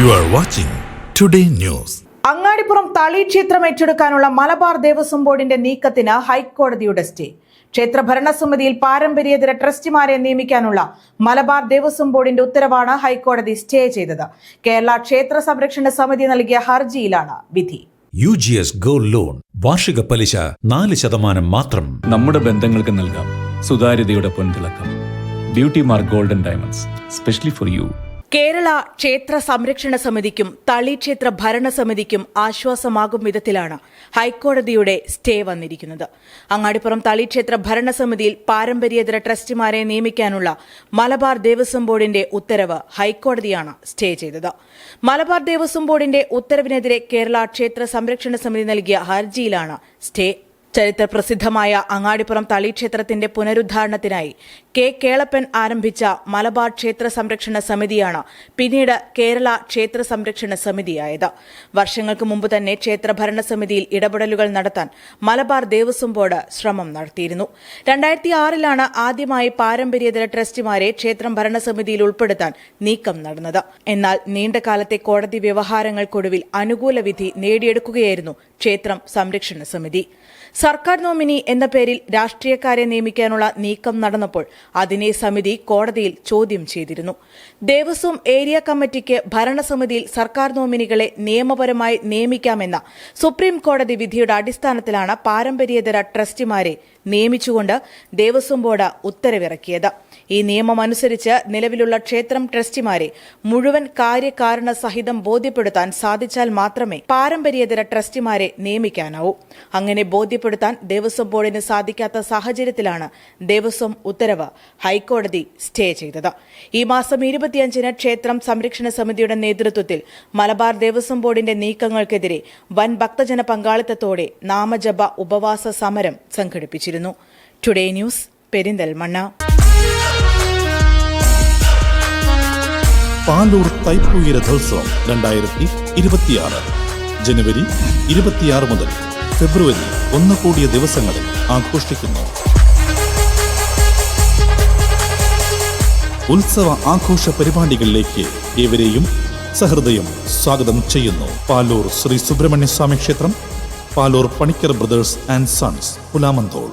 You are watching Today News. Angadipuram Thali ക്ഷേത്രം ഏറ്റെടുക്കാനുള്ള മലബാർ ദേവസ്വം ബോർഡിന്റെ നീക്കത്തിന് ഹൈക്കോടതിയുടെ സ്റ്റേ. ക്ഷേത്ര ഭരണസമിതിയിൽ പാരമ്പര്യേതര ട്രസ്റ്റിമാരെ നിയമിക്കാനുള്ള മലബാർ ദേവസ്വം ബോർഡിന്റെ ഉത്തരവാണ് ഹൈക്കോടതി സ്റ്റേ ചെയ്തത്. കേരള ക്ഷേത്ര സംരക്ഷണ സമിതി നൽകിയ ഹർജിയിലാണ് വിധി. U G S gold loan വാർഷിക പലിശ നാല് ശതമാനം മാത്രം. നമ്മുടെ ബന്ധങ്ങൾക്ക് നൽകാം സുതാര്യതയുടെ പൊൻതിളക്കം. Beauty mark golden diamonds specially for you. Kerala ക്ഷേത്ര സംരക്ഷണ സമിതിക്കും തളി ക്ഷേത്ര ഭരണസമിതിക്കും ആശ്വാസമാകും വിധത്തിലാണ് ഹൈക്കോടതിയുടെ സ്റ്റേ വന്നിരിക്കുന്നത്. അങ്ങാടിപ്പുറം തളി ക്ഷേത്ര ഭരണസമിതിയിൽ പാരമ്പര്യേതര ട്രസ്റ്റിമാരെ നിയമിക്കാനുള്ള മലബാർ ദേവസ്വം ബോർഡിന്റെ ഉത്തരവ് ഹൈക്കോടതിയാണ് സ്റ്റേ ചെയ്തത്. മലബാർ ദേവസ്വം ബോർഡിന്റെ ഉത്തരവിനെതിരെ കേരള ക്ഷേത്ര സംരക്ഷണ സമിതി നൽകിയ ഹർജിയിലാണ് സ്റ്റേ ചരിത്ര പ്രസിദ്ധമായ അങ്ങാടിപ്പുറം തളിക്ഷേത്രത്തിന്റെ പുനരുദ്ധാരണത്തിനായി കെ കേളപ്പൻ ആരംഭിച്ച മലബാർ ക്ഷേത്ര സംരക്ഷണ സമിതിയാണ് പിന്നീട് കേരള ക്ഷേത്ര സംരക്ഷണ സമിതിയായത്. വർഷങ്ങൾക്ക് മുമ്പ് തന്നെ ക്ഷേത്ര ഭരണസമിതിയിൽ ഇടപെടലുകൾ നടത്താൻ മലബാർ ദേവസ്വം ബോർഡ് ശ്രമം നടത്തിയിരുന്നു. രണ്ടായിരത്തി ആറിലാണ് ആദ്യമായി പാരമ്പര്യേതര ട്രസ്റ്റിമാരെ ക്ഷേത്രം ഭരണസമിതിയിൽ ഉൾപ്പെടുത്താൻ നീക്കം നടന്നത്. എന്നാൽ നീണ്ടകാലത്തെ കോടതി വ്യവഹാരങ്ങൾക്കൊടുവിൽ അനുകൂല വിധി നേടിയെടുക്കുകയായിരുന്നു ക്ഷേത്രം സംരക്ഷണ സമിതി. സർക്കാർ നോമിനി എന്ന പേരിൽ രാഷ്ട്രീയക്കാരെ നിയമിക്കാനുള്ള നീക്കം നടന്നപ്പോൾ അതിനെ സമിതി കോടതിയിൽ ചോദ്യം ചെയ്തിരുന്നു. ദേവസ്വം ഏരിയ കമ്മിറ്റിക്ക് ഭരണസമിതിയിൽ സർക്കാർ നോമിനികളെ നിയമപരമായി നിയമിക്കാമെന്ന സുപ്രീം കോടതി വിധിയുടെ അടിസ്ഥാനത്തിലാണ് പാരമ്പര്യേതര ട്രസ്റ്റിമാരെ നിയമിച്ചുകൊണ്ട് ദേവസ്വം ബോർഡ് ഉത്തരവിറക്കിയത്. ഈ നിയമമനുസരിച്ച് നിലവിലുള്ള ക്ഷേത്രം ട്രസ്റ്റിമാരെ മുഴുവൻ കാര്യകാരണ സഹിതം ബോധ്യപ്പെടുത്താൻ സാധിച്ചാൽ മാത്രമേ പാരമ്പര്യേതര ട്രസ്റ്റിമാരെ നിയമിക്കാനാവൂ. അങ്ങനെ ബോധ്യപ്പെടുത്താൻ ദേവസ്വം ബോർഡിന് സാധിക്കാത്ത സാഹചര്യത്തിലാണ് ദേവസ്വം ഉത്തരവ് ഹൈക്കോടതി സ്റ്റേ ചെയ്തത്. ഈ മാസം ഇരുപത്തിയഞ്ചിന് ക്ഷേത്രം സംരക്ഷണ സമിതിയുടെ നേതൃത്വത്തിൽ മലബാർ ദേവസ്വം ബോർഡിന്റെ നീക്കങ്ങൾക്കെതിരെ വൻ ഭക്തജന പങ്കാളിത്തത്തോടെ നാമജപ ഉപവാസ സമരം സംഘടിപ്പിച്ചിരുന്നു. Today news Perinthalmanna. പാലൂർ തൈപ്പൂയ രഥോത്സവം രണ്ടായിരത്തി ഇരുപത്തിയാറ്. ജനുവരി ഇരുപത്തിയാറ് മുതൽ ഫെബ്രുവരി ഒന്ന് കൂടിയ ദിവസങ്ങളിൽ ആഘോഷിക്കുന്നു. ഉത്സവ ആഘോഷ പരിപാടികളിലേക്ക് ഏവരെയും സഹൃദയം സ്വാഗതം ചെയ്യുന്നു. പാലൂർ ശ്രീ സുബ്രഹ്മണ്യ സ്വാമി ക്ഷേത്രം Paloor Panicker brothers and sons Pulamanthole.